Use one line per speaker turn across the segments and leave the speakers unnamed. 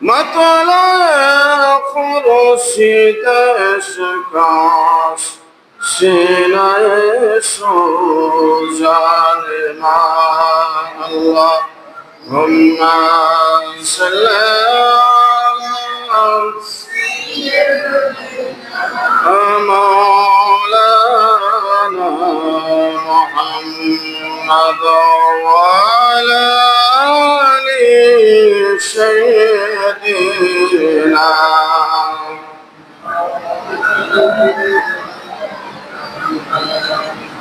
مطلع خورشید اشکاش سینه سوزان ما اللهم صل على مولانا محمد وعلى آل سيدنا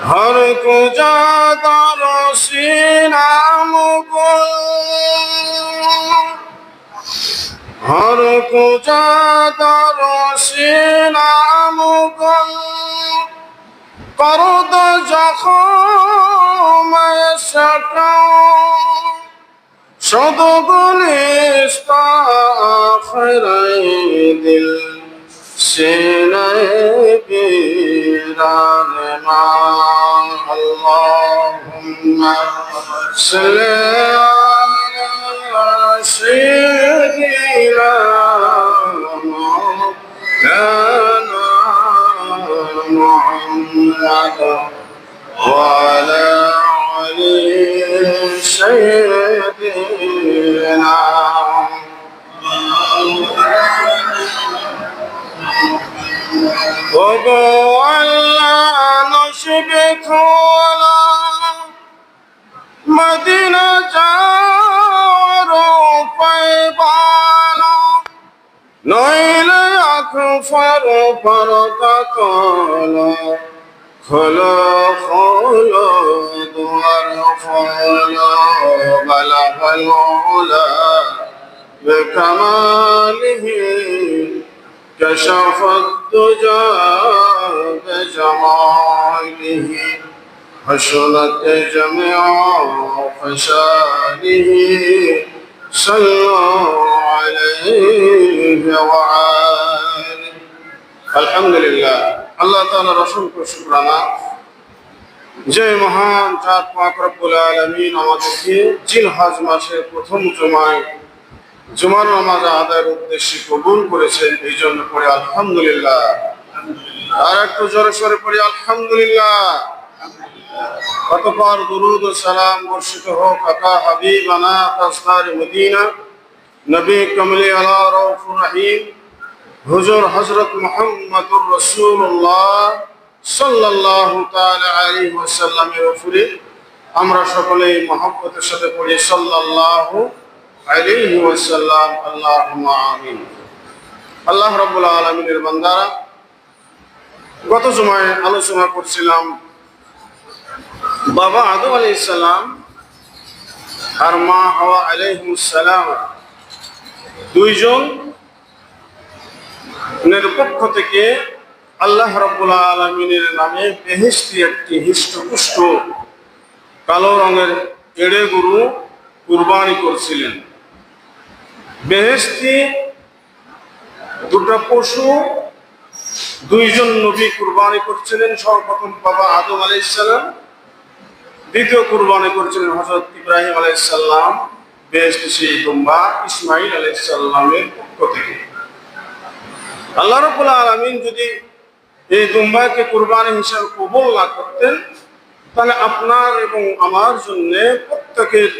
ہر کو جاتا روشینا مبل ہر کو جاتا روشینا مبل الأرض زخم يسكن صدق الاستغفر دل سينه بيران ما اللهم صل على سيدنا محمد محمد وعلى علي سيدنا وقو الله نشبك ولا مدينة جار فيبانا نيل أكفر فرقك الله فلا خلا دوار خلا بلغ العلا بكماله كشف الدجى بجماله حشرت جميع فشانه صلوا عليه وعاله আলহামদুলিল্লাহ। আল্লাহ তালার অসংখ্য শুক্রানা। যে মহান, চাঁদ মাকরবুল আলমিন আমাদেরকে জিল হজ মাসের প্রথম জমায় জুমার নামাজ আদায়ের উদ্দেশ্যে কবুল করেছেন, এই জন্য পড়ে আলহামদুলিল্লাহ। আর একটু জোরে সরে পড়ি আলহামদুলিল্লাহ। কতবার দরুদ ও সালাম বর্ষিত হোক আকা হাবিবানা তাসনার মদিনা। নবী কমলি আলা রৌফুর রহিম। হুজুর হযরত মুহাম্মদুর রাসূলুল্লাহ সাল্লাল্লাহু তাআলা আলাইহি ওয়াসাল্লামের উপরে আমরা সকলেই মহব্বতের সাথে পড়ি সাল্লাল্লাহু আলাইহি ওয়াসাল্লাম, আল্লাহুম্মা আমিন। আল্লাহ রাব্বুল আলামিনের বান্দারা, গত জুমায় আলোচনা করছিলাম বাবা আদম আলাইহিস সালাম আর মা হাওয়া আলাইহিস সালাম দুইজন পক্ষ থেকে আল্লাহ রাব্বুল আলামিনের নামে বেহেশতি একটি হিষ্টপুষ্ট কালো রঙের এড়ে গরু কুরবানি করছিলেন। বেহেশতি দুটো পশু, দুইজন নবী কুরবানি করছিলেন, সর্বপ্রথম বাবা আদম আলাইসাল্লাম দ্বিতীয় কুরবানি করছিলেন হজরত ইব্রাহিম আলাইসাল্লাম বেহেশতি সেই দুম্বা ইসমাইল আলাইসাল্লামের পক্ষ থেকে। আল্লাহ রবুল আলমিন যদি এই দুম্বাকে কুরবানি হিসাবে কবুল না করতেন, তাহলে আপনার এবং আমার জন্য প্রত্যেকের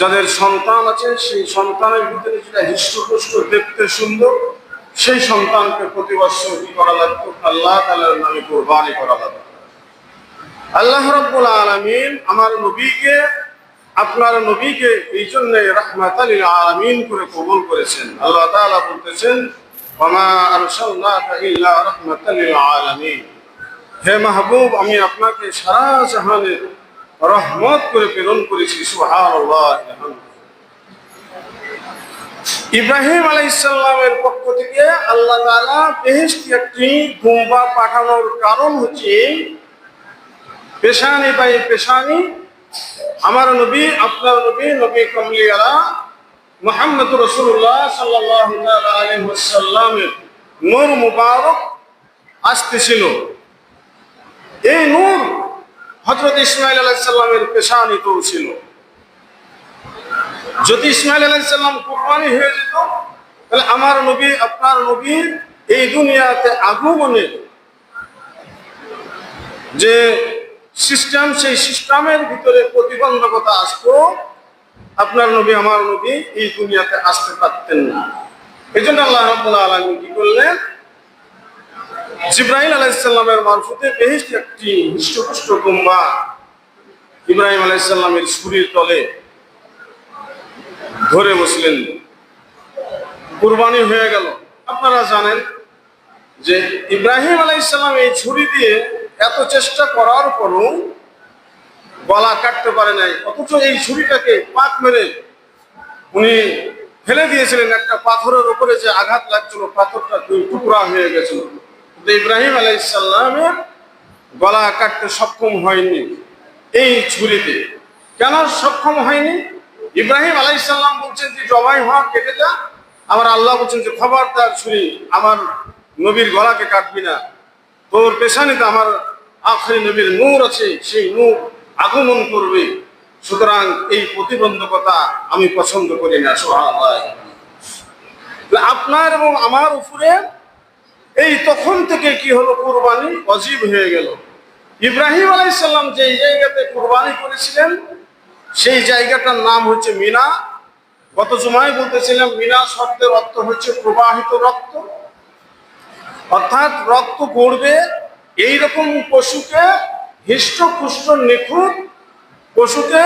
যাদের সন্তান আছে, সেই সন্তানের ভিতরে যেটা হৃষ্টপুষ্ট, দেখতে সুন্দর, সেই সন্তানকে প্রতি বছর কি করা লাগতো? আল্লাহ তালার নামে কোরবানি করা লাগতো। আল্লাহ রব্বুল আলমিন আমার নবীকে, আপনার নবীকে এই জন্য রহমাত আলমিন করে কবুল করেছেন। আল্লাহ তাআলা বলতেছেন ওমা আরসালনাকা ইল্লা রাহমাতাল লিল হে মাহবুব, আমি আপনাকে সারা জাহানের রহমত করে প্রেরণ করেছি, সুবহানাল্লাহ ইব্রাহিম আলাইসাল্লামের পক্ষ থেকে আল্লাহ বেহেশতি একটি দুম্বা পাঠানোর কারণ হচ্ছে, পেশানি বাই পেশানি, আমার নবী, আপনার নবী নবী কমলি আলা মোহাম্মদ রসুল্লাহ সাল্লাহ নূর মুবারক আসতেছিল। এই নূর হজরত ইসমাইল আলাইসাল্লামের পেশানিতেও ছিল যদি ইসমাইল আলাইসাল্লাম কোরবানি হয়ে যেত, তাহলে আমার নবী, আপনার নবীর এই দুনিয়াতে আগমনের যে সিস্টেম সেই সিস্টেমের ভিতরে প্রতিবন্ধকতা আসতো। আপনার নবী, আমার নবী এই দুনিয়াতে আসতে পারতেন না। এই জন্য আল্লাহ রব্বুল্লাহ আলমী কি করলেন? জিব্রাহিম আলাইসাল্লামের মারফতে বেহিস্ট একটি হৃষ্টপুষ্ট গুম্বা ইব্রাহিম আলাইসাল্লামের ছুরির তলে ধরে বসলেন। কুরবানি হয়ে গেল। আপনারা জানেন যে ইব্রাহিম আলাইসাল্লাম এই ছুরি দিয়ে এত চেষ্টা করার পরও গলা কাটতে পারে নাই, অথচ এই ছুরিটাকে পাক মেরে উনি ফেলে দিয়েছিলেন একটা পাথরের উপরে যে আঘাত লাগছিল, পাথরটা দুই টুকরা হয়ে গেছিল। ইব্রাহিম আলাইসাল্লামের গলা কাটতে সক্ষম হয়নি এই ছুরিতে। কেন সক্ষম হয়নি? ইব্রাহিম আলাইসাল্লাম বলছেন যে, জবাই হওয়া কেটে যা। আমার আল্লাহ বলছেন যে, খবরদার ছুরি, আমার নবীর গলাকে কাটবি না। তোর পেশানিতে আমার আখরি নবীর নূর আছে, সেই নূর আগমন করবে। সুতরাং এই প্রতিবন্ধকতা আমি পছন্দ করি না, সুবহানাল্লাহ। আপনার এবং আমার উপরে এই তখন থেকে কি হলো কোরবানি? অজীব হয়ে গেল। ইব্রাহিম আলাইসাল্লাম যেই জায়গাতে কোরবানি করেছিলেন, সেই জায়গাটার নাম হচ্ছে মিনা। গত জমায় বলতেছিলাম, মিনা শব্দের অর্থ হচ্ছে প্রবাহিত রক্ত। অর্থাৎ রক্ত পড়বে এইরকম পশুকে হৃষ্টপুষ্ট নিখুঁত পশুকে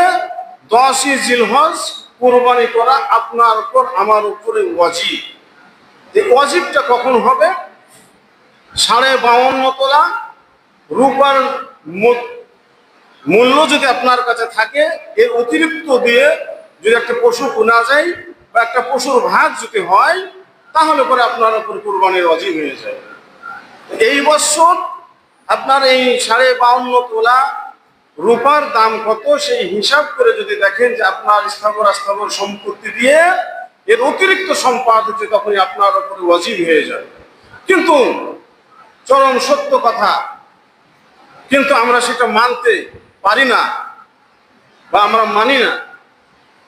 দশই জিলহজ কোরবানি করা আপনার উপর, আমার উপরে ওয়াজিব। এই ওয়াজিবটা কখন হবে? সাড়ে বাউন্ন তোলা রূপার মূল্য যদি আপনার কাছে থাকে, এর অতিরিক্ত দিয়ে যদি একটা পশু কেনা যায় বা একটা পশুর ভাগ যদি হয়, তাহলে পরে আপনার উপর কোরবানির অজিব হয়ে যায়। এই বছর আপনার এই সাড়ে বাউন্ন তোলা রূপার দাম কত? সেই হিসাব করে যদি দেখেন যে আপনার স্থাবর স্থাবর সম্পত্তি দিয়ে এর অতিরিক্ত সম্পদ হচ্ছে তখনই আপনার উপরে অজীব হয়ে যায় কিন্তু চরম সত্য কথা, কিন্তু আমরা সেটা মানতে পারি না বা আমরা মানি না।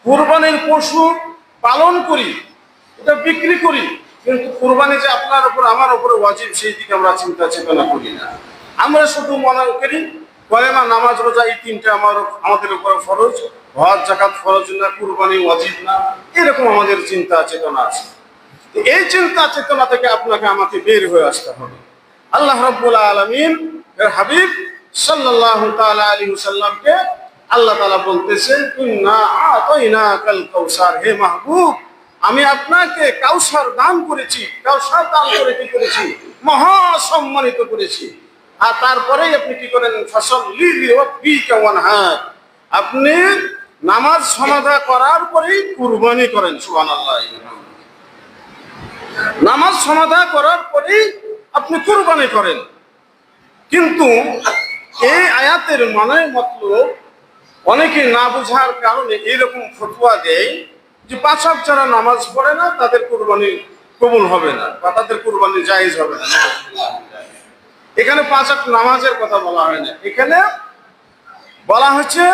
কোরবানির পশু পালন করি এটা বিক্রি করি, কিন্তু কোরবানি যে আপনার উপর, আমার উপরে ওয়াজিব, সেই দিকে আমরা চিন্তা চেতনা করি না। আমরা শুধু মনে করি কলেমা নামাজ, রোজা, এই তিনটা আমার, আমাদের উপরে ফরজ। হজ জাকাত ফরজ না, কুরবানি ওয়াজিব না, এরকম আমাদের চিন্তা, চেতনা আছে। এই চিন্তা, চেতনা থেকে আপনাকে আমাকে বের হয়ে আসতে হবে। আল্লাহ রব্বুল আলমিন হাবিব তাআলা আলাইহি সাল্লামকে আল্লাহ তাআলা বলতেছেন হে মাহবুব, আমি আপনাকে কাউসার দান করেছি কাউসার দান করে কি করেছি? মহা সম্মানিত করেছি। আর তারপরেই আপনি কি করেন? ফসল বি কেমন হাত আপনি নামাজ সমাধা করার পরেই কুরবানি করেন, সুবহানাল্লাহ। নামাজ সমাধা করার পরেই আপনি কুরবানি করেন। কিন্তু এই আয়াতের মানে মতলব অনেকে না বোঝার কারণে এইরকম ফতুয়া দেয় যে পাঁচক যারা নামাজ পড়ে না, তাদের কুরবানি কবুল হবে না বা তাদের কুরবানি জায়েজ হবে না। এখানে পাঁচক নামাজের কথা বলা হয় না। এখানে বলা হচ্ছে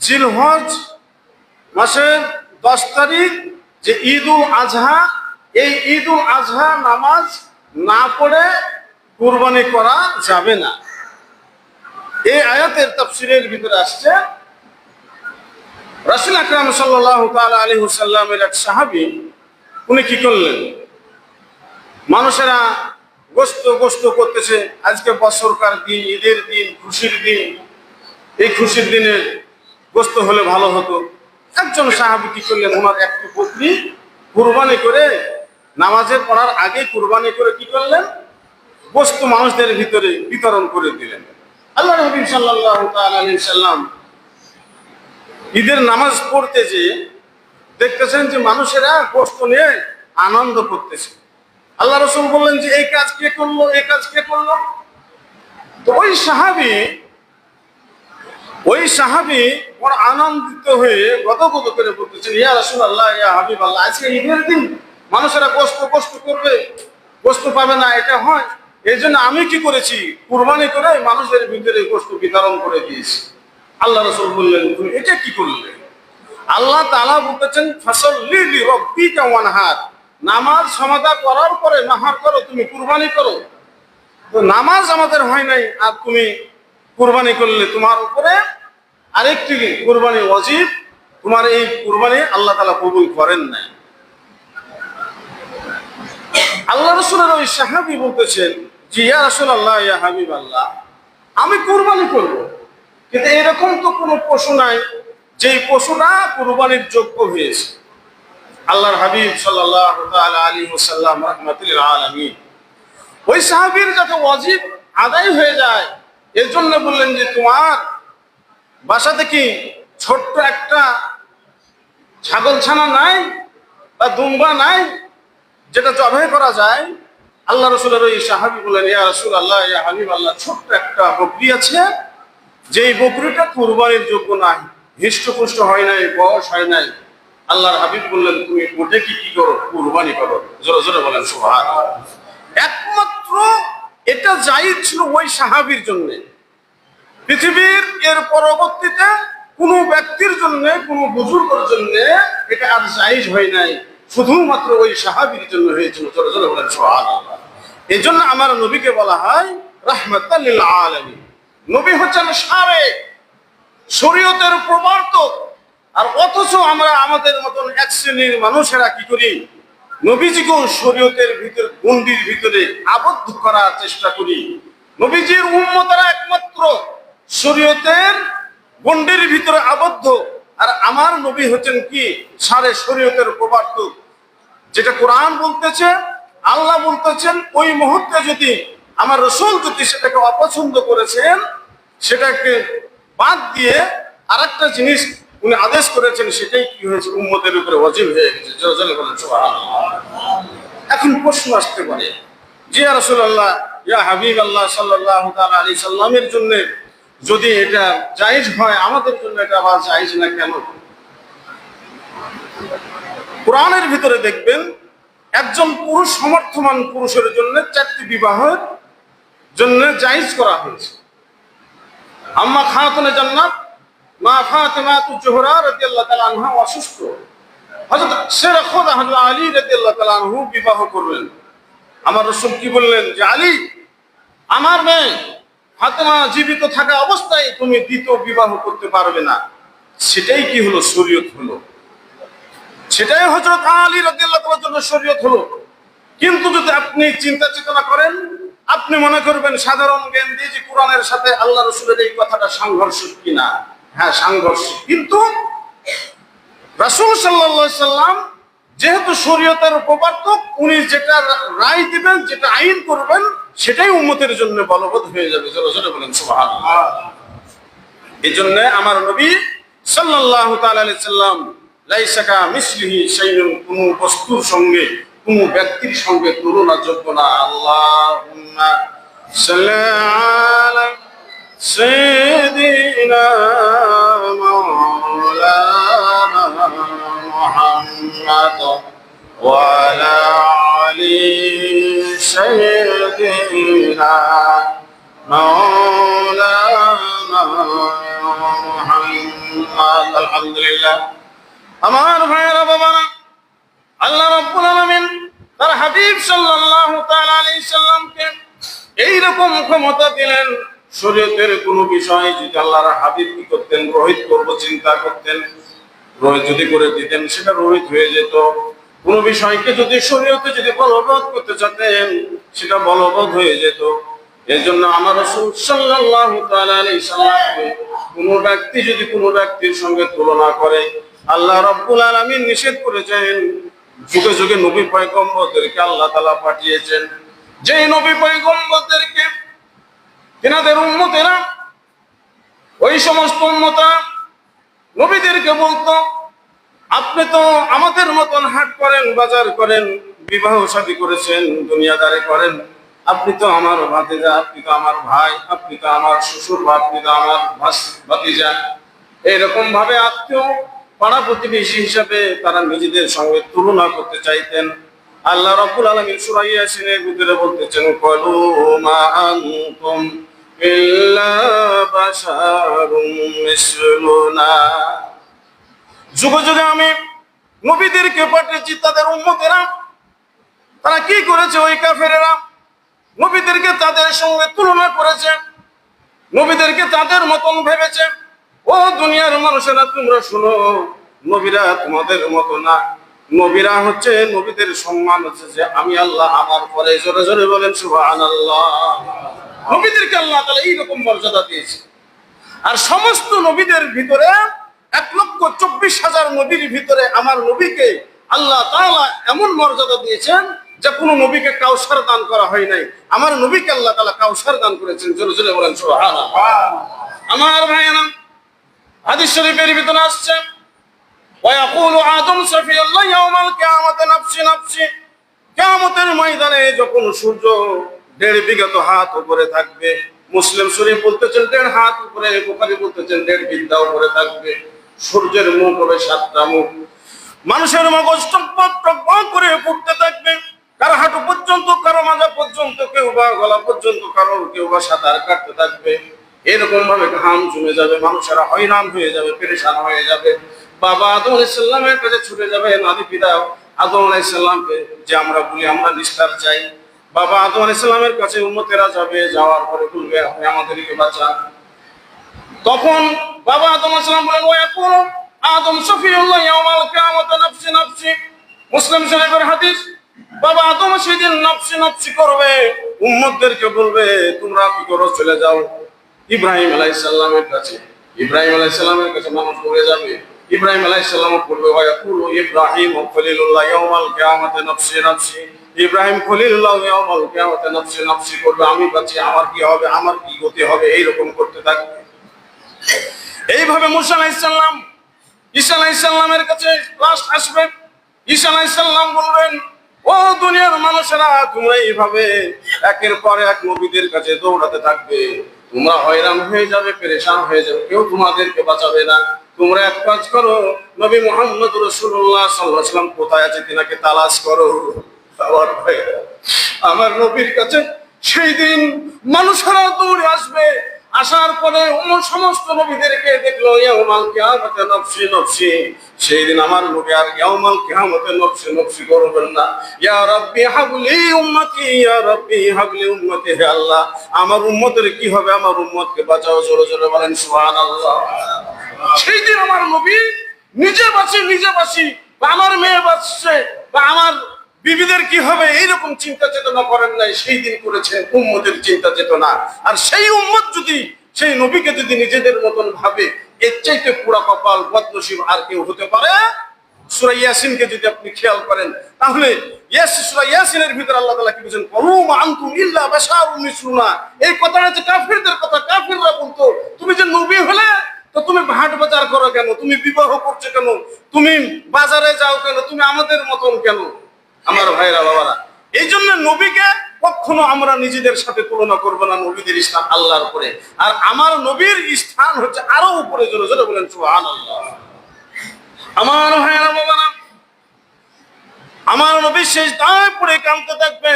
জিলহজ মাসের দশ তারিখ, যে ঈদ উল আজহা, এই ঈদ উল আজহা নামাজ না পড়ে কুরবানি করা যাবে না। এই আয়াতের তফসিলের ভিতরে আসছে, রাসুল আকরাম সাল্লাহ আলী হুসাল্লামের এক সাহাবি, উনি কি করলেন? মানুষেরা গোস্ত গোস্ত করতেছে। আজকে বছরকার দিন, ঈদের দিন, খুশির দিন। এই খুশির দিনে গোস্ত হলে ভালো হতো। একজন সাহাবি কি করলেন? ওনার একটি পত্নী কুরবানি করে নামাজের পড়ার আগে কুরবানি করে কি করলেন? গোস্ত মানুষদের ভিতরে বিতরণ করে দিলেন। আল্লাহ তাআলা আলাইহি সাল্লাম ঈদের নামাজ পড়তে যে দেখতেছেন যে মানুষেরা গোস্ত নিয়ে আনন্দ করতেছে। আল্লাহ রসুল বললেন যে, এই কাজ কে করল? এই কাজ কে করল? তো ওই সাহাবি ওই সাহাবি বড় আনন্দিত হয়ে গদগদ করে বলতেছেন ইয়া রসুল আল্লাহ ইয়া হাবিব আল্লাহ আজকে ঈদের দিন মানুষেরা কষ্ট কষ্ট করবে কষ্ট পাবে না, এটা হয়। এই জন্য আমি কি করেছি? কুরবানি করে মানুষের ভিতরে কষ্ট বিতরণ করে দিয়েছি। আল্লাহ রসুল বললেন, তুমি এটা কি করলে? আল্লাহ তাআলা বলতেছেন, ফাসাল্লি লিরাব্বিকা ওয়ানহার নামাজ সমাধা করার পরে নাহার করো, তুমি কুরবানি করো। তো নামাজ আমাদের হয় নাই, আর তুমি কুরবানি করলে তোমার উপরে আরেকটি কুরবানি ওয়াজিব তোমার এই কুরবানি আল্লাহ তাআলা কবুল করেন নাই। আল্লাহ রসুলের ওই সাহাবি বলতেছেন জি ইয়া রাসূলুল্লাহ, ইয়া হাবিব আল্লাহ আমি কুরবানি করব। কিন্তু এরকম তো কোনো পশু নাই, যেই পশুটা কুরবানির যোগ্য হয়েছে। আল্লাহর হাবিব ওয়াসাল্লাম রাহমাতুল আলামিন। ওই সাহাবীর যাতে ওয়াজিব আদায় হয়ে যায় এর জন্য বললেন যে তোমার বাসা কি ছোট্ট একটা ছাগল ছানা নাই বা দুম্বা নাই যেটা জবাই করা যায়? আল্লাহ রসুলের ওই সাহাবি বললেন, ইয়া রসুল আল্লাহ ইয়া হাবিব আল্লাহ ছোট্ট একটা বকরি আছে, যেই বকরিটা কুরবানির যোগ্য নাই, হৃষ্টপুষ্ট হয় নাই, বয়স হয় নাই। আল্লাহর হাবিব বললেন, তুমি ওটা কি কি করো? কুরবানি করো। জোরে জোরে বলেন সুবহান একমাত্র এটা জাহিদ ছিল ওই সাহাবির জন্য। পৃথিবীর এর পরবর্তীতে কোনো ব্যক্তির জন্য, কোনো বুজুর্গের জন্য এটা আর জাহিজ হয় নাই। শুধুমাত্র ওই সাহাবির জন্য হয়েছিল, জোরে জোরে বলেন, সুবহানাল্লাহ। এই জন্য আমার নবীকে বলা হয় রাহমাতাল্লিল আলামিন। নবী হচ্ছেন সারে শরীয়তের প্রবর্তক। আর অথচ আমরা আমাদের মতন এক শ্রেণির মানুষেরা কি করি? নবীজিকেও শরীয়তের ভিতর গন্ডির ভিতরে আবদ্ধ করার চেষ্টা করি। নবীজির উন্মতারা একমাত্র শরীয়তের গন্ডির ভিতরে আবদ্ধ। আর আমার নবী হচ্ছেন কি? সারে শরীয়তের প্রবর্তক যেটা কোরআন বলতেছে, আল্লাহ বলতেছেন, ওই মুহূর্তে যদি আমার রসুল যদি সেটাকে অপছন্দ করেছেন, সেটাকে বাদ দিয়ে আরেকটা জিনিস উনি আদেশ করেছেন সেটাই কি হয়েছে? উম্মতের উপরে অজীব হয়ে গেছে। বলেন এখন প্রশ্ন আসতে পারে, যে রসুল্লাহ ইয়া হাবিব আল্লাহ সাল্লাহ আলী সাল্লামের জন্য যদি এটা জায়েজ হয়, আমাদের জন্য এটা আবার জায়েজ না কেন? কোরআনের ভিতরে দেখবেন, একজন পুরুষ সমর্থমান পুরুষের জন্য চারটি বিবাহের জন্য জায়েজ করা হয়েছে। আম্মা খাতুনে জান্নাত মা ফাতেমা তু জোহরা রাদিয়াল্লাহু তাআলা আনহা অসুস্থ। হযরত শের খোদা হযরত আলী রাদিয়াল্লাহু তাআলা আনহু বিবাহ করলেন। আমার রাসূল কি বললেন? যে, আলী, আমার মেয়ে ফাতেমা জীবিত থাকা অবস্থায় তুমি দ্বিতীয় বিবাহ করতে পারবে না। সেটাই কি হলো? শরীয়ত হলো। সেটাই হযরত আলী রাদিয়াল্লাহু তাআলার জন্য শরীয়ত হলো। কিন্তু যদি আপনি চিন্তা চেতনা করেন, আপনি মনে করবেন সাধারণ জ্ঞান দিয়ে যে কোরআনের সাথে আল্লাহ রসুলের এই কথাটা সাংঘর্ষিক কিনা। হ্যাঁ সাংঘর্ষিক কিন্তু রাসূল আলাইহি সাল্লাম যেহেতু শরীয়তের প্রবর্তক উনি যেটা রায় দিবেন, যেটা আইন করবেন, সেটাই উম্মতের জন্য বলবৎ হয়ে যাবে। বলেন এই জন্য আমার নবী আলাইহি সাল্লাম লাইসাকা মিসলিহি শাইউন কোন বস্তুর সঙ্গে, কোন ব্যক্তির সঙ্গে তুলনাযোগ্য না। আল্লাহ সাল্লি আলা সাইয়্যিদিনা মাওলানা মুহাম্মদ ওয়া আলা আলি সাইয়্যিদিনা মাওলানা মুহাম্মদ আলহামদুলিল্লাহ আমার ভাইয়েরা বাবারা আল্লাহ রাব্বুল আলামিন তার হাবিব সাল্লাল্লাহু তাআলা আলাইহি সাল্লামকে এই রকম ক্ষমতা দিলেন শরীয়তের কোন বিষয় যদি আল্লাহর হাবিব কি করতেন, রোহিত করব, চিন্তা করতেন, রোহিত যদি করে দিতেন, সেটা রোহিত হয়ে যেত। কোন বিষয়কে যদি শরীয়তে যদি বলবৎ করতে চাতেন, সেটা বলবৎ হয়ে যেত। এর জন্য আমার রাসূল আলাইহি সাল্লামকে কোন ব্যক্তি যদি কোন ব্যক্তির সঙ্গে তুলনা করে, আল্লাহ রাব্বুল আলামিন নিষেধ করেছেন, যুগে যুগে নবী পয়গম্বরদেরকে আল্লাহ তাআলা পাঠিয়েছেন। যেই নবী পয়গম্বরদেরকে তিনাদের উম্মতেরা, ওই সমস্ত উম্মতরা নবীদেরকে বলতো, আপনি তো আমাদের মতন হাট করেন, বাজার করেন, বিবাহ শাদী করেছেন, দুনিয়াদারি করেন। আপনি তো আমার ভাতিজা, আপনি তো আমার ভাই, আপনি তো আমার শ্বশুর বা আপনি তো আমার ভাতিজা। এইরকম ভাবে আত্মীয় পাড়া প্রতিবেশী হিসাবে তারা নিজেদের সঙ্গে তুলনা করতে চাইতেন। আল্লাহ রবুল আলামিন সুরাইয়া সিনের ভিতরে বলতেছেন, কলু মা ইল্লা বাশারুম মিসলুনা যুগে যুগে আমি নবীদেরকে পাঠিয়েছি, তাদের উন্মতেরা তারা কি করেছে ওই কাফেরেরা? নবীদেরকে তাদের সঙ্গে তুলনা করেছে। নবীদেরকে তাদের মতন ভেবেছে। ও দুনিয়ার মানুষেরা, তোমরা শুনো, নবীরা তোমাদের মতো না। নবীরা হচ্ছে নবীদের সম্মান হচ্ছে যে আমি আল্লাহ আমার পরে জোরে জোরে বলেন সুবহান আল্লাহ নবীদেরকে আল্লাহ তাআলা এইরকম মর্যাদা দিয়েছে আর সমস্ত নবীদের ভিতরে এক লক্ষ চব্বিশ হাজার নবীর ভিতরে আমার নবীকে আল্লাহ তাআলা এমন মর্যাদা দিয়েছেন যে কোনো নবীকে কাউসার দান করা হয় নাই আমার নবীকে আল্লাহ তাআলা কাউসার দান করেছেন জোরে জোরে বলেন সুবহানাল্লাহ আমার ভাইয়েরা হাদিস শরীফের ভিতরে আসছে ويقول آدم صفي الله يوم القيامة نفسي نفسي কিয়ামতের ময়দানে যখন সূর্য দেড় বিগত হাত উপরে থাকবে। মুসলিম শরীফ বলতেছেন দেড় হাত উপরে, বুখারী বলতেছেন দেড় বিদ্যা উপরে থাকবে। সূর্যের মুখ হবে সাতটা মুখ। মানুষের মগজ করে ফুটতে থাকবে। কারও হাঁটু পর্যন্ত, কারও মাজা পর্যন্ত, কেউ বা গলা পর্যন্ত, কারও কেউ বা সাঁতার কাটতে থাকবে। এরকম ভাবে ঘাম জমে যাবে, মানুষেরা হয়রান হয়ে যাবে, পেরেশান হয়ে যাবে। বাবা আদম আলাইসাল্লামের কাছে ছুটে যাবে নাদি পিতা আদম আলাইসাল্লামকে যে আমরা বলি, আমরা নিস্তার চাই। বাবা আদম আলাইসাল্লামের কাছে উন্মতেরা যাবে, যাওয়ার পরে বলবে, আপনি আমাদেরকে বাঁচান। তখন বাবা আদম আসসালাম বলেন ওয়া ইয়াকুল আদম সফিউল্লাহ ইয়াউমাল কিয়ামাত নাফসি নাফসি। মুসলিম শরীফের হাদিস, বাবা আদম সেদিন নাফসি নাফসি করবে। উম্মতদেরকে বলবে, তোমরা কি করো, চলে যাও। ইব্রাহিম আলাইহিস সালামের কাছে, ইব্রাহিম আলাইহিস সালামের কাছে মানুষ পড়ে যাবে। ইব্রাহিম আলাইহিস সালাম পড়বে ওয়া ইয়াকুল ইব্রাহিম খলিলুল্লাহ ইয়াউমাল কিয়ামাত নাফসি নাফসি। ইব্রাহিম খলিলুল্লাহ ইয়াউমাল কিয়ামাত নাফসি করবে, আমি বাঁচি, আমার কি হবে, আমার কি গতি হবে, এইরকম করতে থাকবে এইভাবে মুসা আলাইসাল্লাম ঈসা আলাইসাল্লামের কাছে লাস্ট আসবে। ঈসা আলাইসাল্লাম বলবেন, ও দুনিয়ার মানুষেরা, তোমরা এইভাবে একের পর এক নবীদের কাছে দৌড়াতে থাকবে। তোমরা হয়রান হয়ে যাবে, পেরেশান হয়ে যাবে, কেউ তোমাদেরকে বাঁচাবে না। তোমরা এক কাজ করো, নবী মোহাম্মদ রসুল্লাহ সাল্লাহ সাল্লাম কোথায় আছে তিনাকে তালাশ করো। আমার ভাইয়েরা, আমার নবীর কাছে সেই দিন মানুষেরা দৌড়ে আসবে। আসার পরে সমস্ত নবীদেরকে দেখল ইয়াউমাল কিয়ামতে নফসি নফসি। সেই দিন আমার নবী আর ইয়াউমাল কিয়ামতে নফসি নফসি করবেন না। ইয়া রাব্বি হাবলি উম্মতি ইয়া রাব্বি হাবলি উম্মতি হে আল্লাহ। আমার উম্মতের কি হবে? আমার উম্মতকে বাঁচাও জোরে জোরে বলেন সুবহানাল্লাহ। সেই দিন আমার নবী নিজে বাঁচি নিজে বাঁচি। আমার মেয়ে বাঁচছে বা আমার বিবিদের কি হবে? এইরকম চিন্তা চেতনা করেন নাই, সেই দিন করেছেন উম্মতের চিন্তা চেতনা। আর সেই উম্মত যদি, সেই নবীকে যদি নিজেদের মতন ভাবে, এর চাইতে পুরা কপাল বদনসিব আর কেউ হতে পারে? যদি আপনি খেয়াল করেন ইয়াস ইয়াসিনের আল্লাহ কি এই কথাটা হচ্ছে কাফিরদের কথা। বলতো, তুমি যে নবী হলে, তো তুমি বাজার করো কেন? তুমি বিবাহ করছ কেন? তুমি বাজারে যাও কেন? তুমি আমাদের মতন কেন? আমার ভাইরা, বাবারা, এই জন্য নবীকে কখনো আমরা নিজেদের সাথে তুলনা করব না নবীদের স্থান আল্লাহর উপরে। আর আমার নবীর স্থান হচ্ছে আরও উপরে, জোরে জোরে বলেন, সুবহানাল্লাহ। আমার ভাইরা, বাবারা, আমার নবী শেষ দায় পড়ে কাঁদতে থাকবে।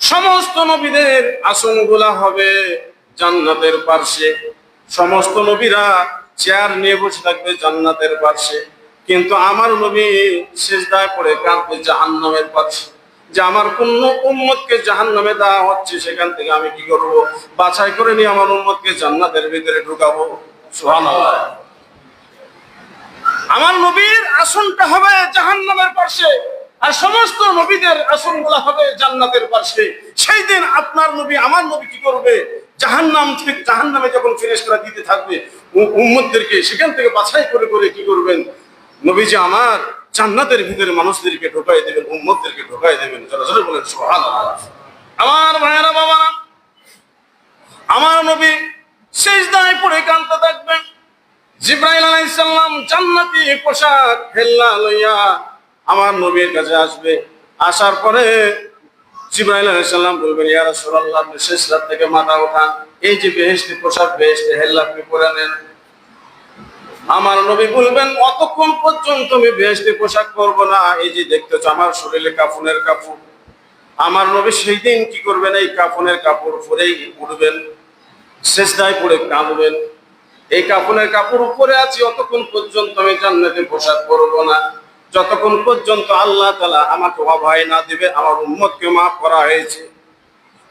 সমস্ত নবীদের আসনগুলা হবে জান্নাতের পার্শ্বে। সমস্ত নবীরা চেয়ার নিয়ে বসে থাকবে জান্নাতের পার্শ্বে। কিন্তু আমার নবী শেষদায় পড়ে কাঁদবে জাহান্নামের পার্শ্বে যে আমার কোন উম্মতকে জাহান্নামে দেওয়া হচ্ছে, সেখান থেকে আমি কি করব? বাছাই করে নিয়ে আমার উম্মতকে জান্নাতের ভিতরে ঢুকাবো। সুবহানাল্লাহ। আমার নবীর আসনটা হবে জাহান্নামের পাশে আর সমস্ত নবীদের আসনগুলো হবে জান্নাতের পাশে। সেই দিন আপনার নবী আমার নবী কি করবে? জাহান্নাম থেকে জাহান্নামে যখন ফেরেশতারা দিতে থাকবে উম্মতদেরকে সেখান থেকে বাছাই করে করে কি করবেন? নবীজি আমার জান্নাতের ভিতরে মানুষদেরকে ঢোকাই দেবেন, উম্মতদেরকে ঢোকাই দেবেন। বলেন, সুবহানাল্লাহ। আমার ভাইয়েরা, বাবারা, আমার নবী শেষ দায় পড়ে কাঁদতে থাকবেন। জিব্রাইল আলাইসাল্লাম জান্নাতি পোশাক হেল্লা লইয়া আমার নবীর কাছে আসবে। আসার পরে জিব্রাইল আলাইসাল্লাম বলবেন শেষ রাত থেকে মাথা ওঠান এই যে বেহেশতি পোশাক, বেহেশতি হেল্লা পরে নেন। আমার নবী বলবেন, অতক্ষণ পর্যন্ত আমি বেহেশতি পোশাক পরবো না। এই যে দেখতেছ, আমার শরীরে কাফনের কাপড়। আমার নবী সেই দিন কি করবেন? এই কাফনের কাপড় পরেই উঠবেন, শেষদায় পরে কাঁদবেন। এই কাপড়ের কাপড় উপরে আছি, অতক্ষণ পর্যন্ত আমি জান্নাতে পোশাক পরবো না। যতক্ষণ পর্যন্ত আল্লাহ তালা আমাকে অভয় না দেবে, আমার উম্মতকে মাফ করা হয়েছে।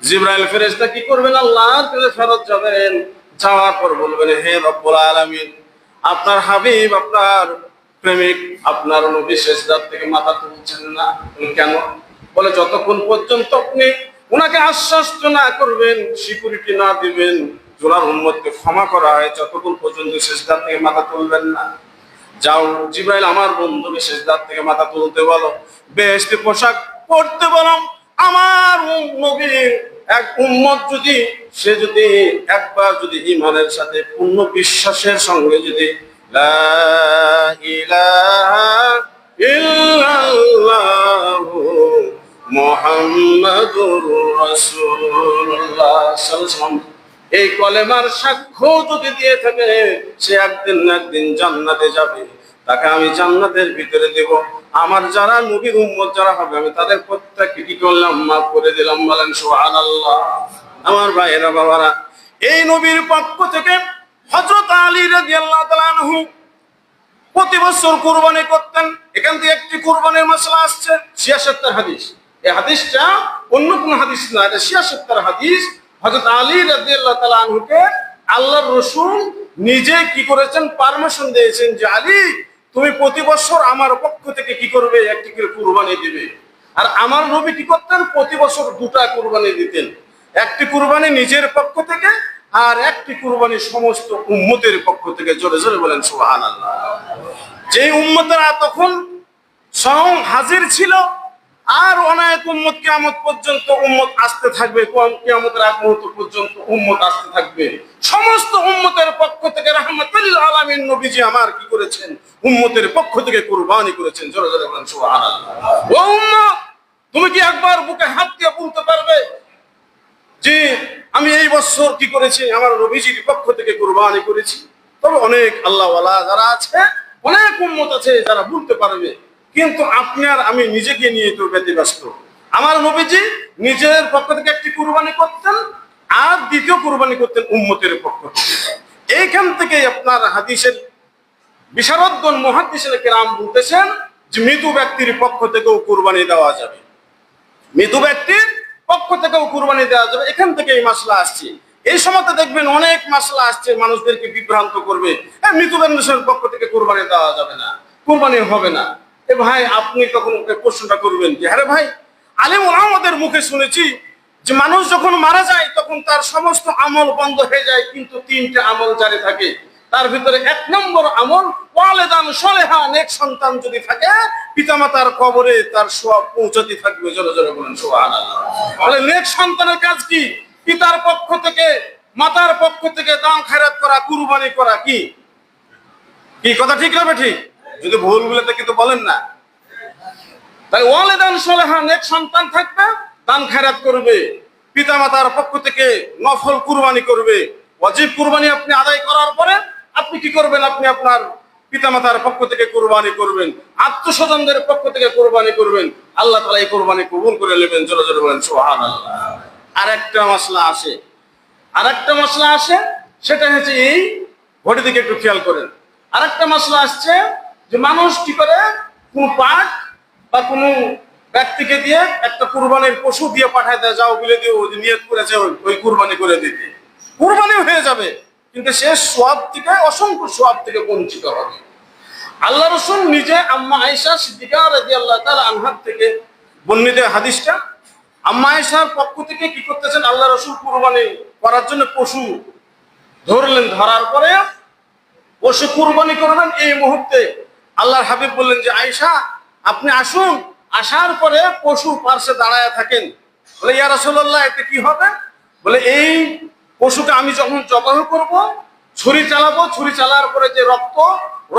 জিব্রাইল ফেরেশতা কি করবেন? আল্লাহর কাছে ফেরত যাবেন। যাওয়ার পর বলবেন, হে রব্বুল আলামিন আপনার হাবিব, আপনার প্রেমিক, আপনার নবী শেষদার থেকে মাথা তুলছেন না। কেন? বলে, যতক্ষণ পর্যন্ত আপনি ওনাকে আশ্বাস্ত না করবেন সিকিউরিটি না দিবেন জোনার উন্মতকে ক্ষমা করা হয়, যতক্ষণ পর্যন্ত শেষ শেষদার থেকে মাথা তুলবেন না। যাও, জিব্রাইল, আমার বন্ধুকে শেষদার থেকে মাথা তুলতে বলো। বেহেশতে পোশাক পরতে বলো। আমার নবীর এক উম্মত যদি, সে যদি একবার যদি ইমানের সাথে পূর্ণ বিশ্বাসের সঙ্গে যদি এই কলেমার সাক্ষ্য যদি দিয়ে থাকে, সে একদিন না একদিন জান্নাতে যাবে। তাকে আমি জান্নাতের ভিতরে দেব। আমার যারা নবীর উম্মত, যারা হবে, আমি তাদের প্রত্যেককে কি করলাম? মাফ করে দিলাম, বলেন সুবহানাল্লাহ। আমার ভাইয়েরা, বাবারা, এই নবীর পক্ষ থেকে হযরত আলী রাদিয়াল্লাহু তাআলা আনহু প্রতি বছর কুরবানি করতেন। এখান থেকে একটি কুরবানির মশলা আসছে, ছিয়াসত্তর হাদিস। এই হাদিসটা অন্য কোন হাদিস না, এটা ছিয়াসত্তর হাদিস। হযরত আলী রাদিয়াল্লাহু তাআলা আনহুকে আল্লাহর রসুল নিজে কি করেছেন? পারমিশন দিয়েছেন যে, আলী তুমি প্রতি বছর আমার পক্ষ থেকে কি করবে? একটি করে কুরবানি দিবে। আর আমার নবী কি করতেন? প্রতি বছর দুটা কুরবানি দিতেন। একটি কুরবানি নিজের পক্ষ থেকে আর একটি কুরবানি সমস্ত উম্মতের পক্ষ থেকে। জোরে জোরে বলেন, সুবহানাল্লাহ। যে উম্মতেরা তখন স্বয়ং হাজির ছিল আর অনায়ক উম্মত কিয়ামত পর্যন্ত উম্মত আসতে থাকবে কিয়ামতের আগ মুহূর্ত পর্যন্ত উম্মত আসতে থাকবে। সমস্ত উম্মতের পক্ষ থেকে রাহমাতুল আলামিন নবীজি আমার কি করেছেন? উম্মতের পক্ষ থেকে কুরবানি করেছেন, জোরে জোরে বলেন ও উম্মত, তুমি কি একবার বুকে হাত দিয়ে বলতে পারবে যে আমি এই বছর কি করেছি? আমার নবীজির পক্ষ থেকে কুরবানি করেছি। তবে অনেক আল্লাহওয়ালা যারা আছে, অনেক উম্মত আছে যারা বলতে পারবে কিন্তু আপনি আর আমি নিজেকে নিয়ে তো ব্যতিব্যস্ত। আমার নবীজি নিজের পক্ষ থেকে একটি কুরবানি করতেন আর দ্বিতীয় কুরবানি করতেন উম্মতের পক্ষ থেকে। এইখান থেকে আপনার হাদিসের বিশারদগণ মহাদিসের কেরাম বলতেছেন যে মৃত ব্যক্তির পক্ষ থেকেও কুরবানি দেওয়া যাবে। মৃত ব্যক্তির পক্ষ থেকেও কুরবানি দেওয়া যাবে। এখান থেকে এই মাসলা আসছে। এই সময়তে দেখবেন অনেক মাসলা আসছে, মানুষদেরকে বিভ্রান্ত করবে। মৃত মানুষের পক্ষ থেকে কুরবানি দেওয়া যাবে না, কুরবানি হবে না। এ ভাই, আপনি তখন ওকে প্রশ্নটা করবেন যে হ্যাঁ ভাই, আলিম আমাদের মুখে শুনেছি যে মানুষ যখন মারা যায়, তখন তার সমস্ত আমল বন্ধ হয়ে যায়, কিন্তু তিনটা আমল জারি থাকে। তার ভিতরে এক নম্বর আমল, ওয়ালেদান সলেহা, নেক সন্তান যদি থাকে, পিতামাতার কবরে তার সোয়াব পৌঁছাতে থাকবে। জোরে জোরে বলেন, সুবহানাল্লাহ। তাহলে নেক সন্তানের কাজ কি? পিতার পক্ষ থেকে, মাতার পক্ষ থেকে দান খায়রাত করা, কুরবানি করা কি? কি, কথা ঠিক না ঠিক? যদি ভুল বলে তো কিন্তু বলেন না। তাই ওয়ালেদান সলেহা নেক সন্তান থাকবে, দান খায়রাত করবে, পিতামাতার পক্ষ থেকে নফল কুরবানি করবে। ওয়াজিব কুরবানি আপনি আদায় করার পরে আপনি কি করবেন? আপনি আপনার পিতামাতার পক্ষ থেকে কুরবানি করবেন আত্মস্বজনদের পক্ষ থেকে কুরবানি করবেন। আল্লাহ তালা এই কুরবানি কবুল করে নেবেন, জোরে জোরে বলেন, সুবহানাল্লাহ। আর একটা মশলা আসে। আর একটা মশলা আসে, সেটা হচ্ছে এই ঘটি দিকে একটু খেয়াল করেন। আর একটা মশলা আসছে যে মানুষ কি করে? কোন পাঠ বা কোনো ব্যক্তিকে দিয়ে একটা কুরবানির পশু দিয়ে পাঠায় দেয়, যাও বলে দিয়ে ওই নিয়ত করেছে, ওই- কুরবানি করে দিতে কুরবানি হয়ে যাবে, কিন্তু সে সব থেকে, অসংখ্য সব থেকে বঞ্চিত হবে। আল্লাহ রসুল নিজে আম্মা আয়েশা সিদ্দিকা রাজি আল্লাহ তার আনহাত থেকে বর্ণিত হাদিসটা, আম্মা আয়েশার পক্ষ থেকে কি করতেছেন? আল্লাহ রসুল কুরবানি করার জন্য পশু ধরলেন, ধরার পরে পশু কুরবানি করবেন এই মুহূর্তে। আল্লাহর হাবিব বললেন যে, আয়েশা, আপনি আসুন। আসার পরে পশু পার্শ্বে দাঁড়ায় থাকেন। বলে, ইয়া রাসূলুল্লাহ, এতে কি হবে? বলে, এই পশুকে আমি যখন জবাহ করব, ছুরি চালাবো, ছুরি চালার পরে যে রক্ত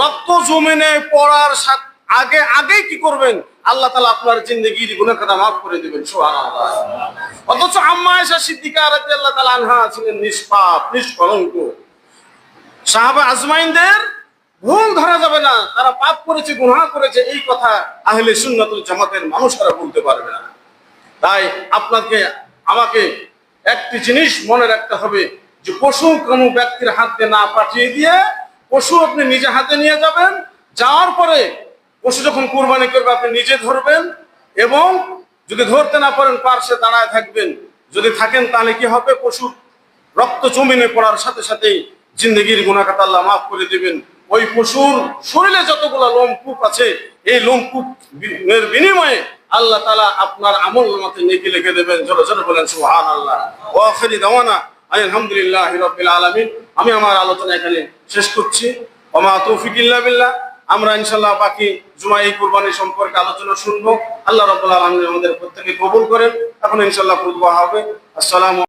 রক্ত জমিনে পড়ার আগে, আগেই কি করবেন? আল্লাহ তালা আপনার জিন্দগির গুণের কথা মাফ করে দেবেন অথচ আম্মা আয়েশা সিদ্দিকা আল্লাহ তালা আনহা ছিলেন নিষ্পাপ, নিষ্কলঙ্ক। সাহাবা আজমাইনদের ভুল ধরা যাবে না। তারা পাপ করেছে, গুনাহ করেছে, এই কথা আহলে সুন্নাতুল জামাতের মানুষরা বলতে পারবে না। তাই আপনাকে, আমাকে একটি জিনিস মনে রাখতে হবে যে পশু কোনো ব্যক্তির হাতে না পাঠিয়ে দিয়ে পশু আপনি নিজে হাতে নিয়ে যাবেন, যাওয়ার পরে পশু যখন কুরবানি করবে, আপনি নিজে ধরবেন এবং যদি ধরতে না পারেন, পার্শ্বে দাঁড়ায় থাকবেন। যদি থাকেন, তাহলে কি হবে? পশু রক্ত জমিনে পড়ার সাথে সাথেই জিন্দগির গুণাকাত আল্লাহ মাফ করে দিবেন। ওই পশুর শরীরে যতগুলো লোমকূপ আছে, এই লোমকূপ এর বিনিময়ে আল্লাহ তালা আপনার আমল নামাতে নেকি লিখে দেবেন। জোরে জোরে বলেন সুহান আল্লাহ ওয়াখিরি দাওয়ানা, আলহামদুলিল্লাহ রাব্বিল আলামিন। আমি আমার আলোচনা এখানে শেষ করছি। ওমা তৌফিক ইল্লা বিল্লাহ। আমরা ইনশাল্লাহ বাকি জুমা এই কুরবানি সম্পর্কে আলোচনা শুনব। আল্লাহ রাব্বুল আলামিন আমাদের প্রত্যেকে কবুল করেন। এখন ইনশাল্লাহ খুতবা হবে। আসসালামু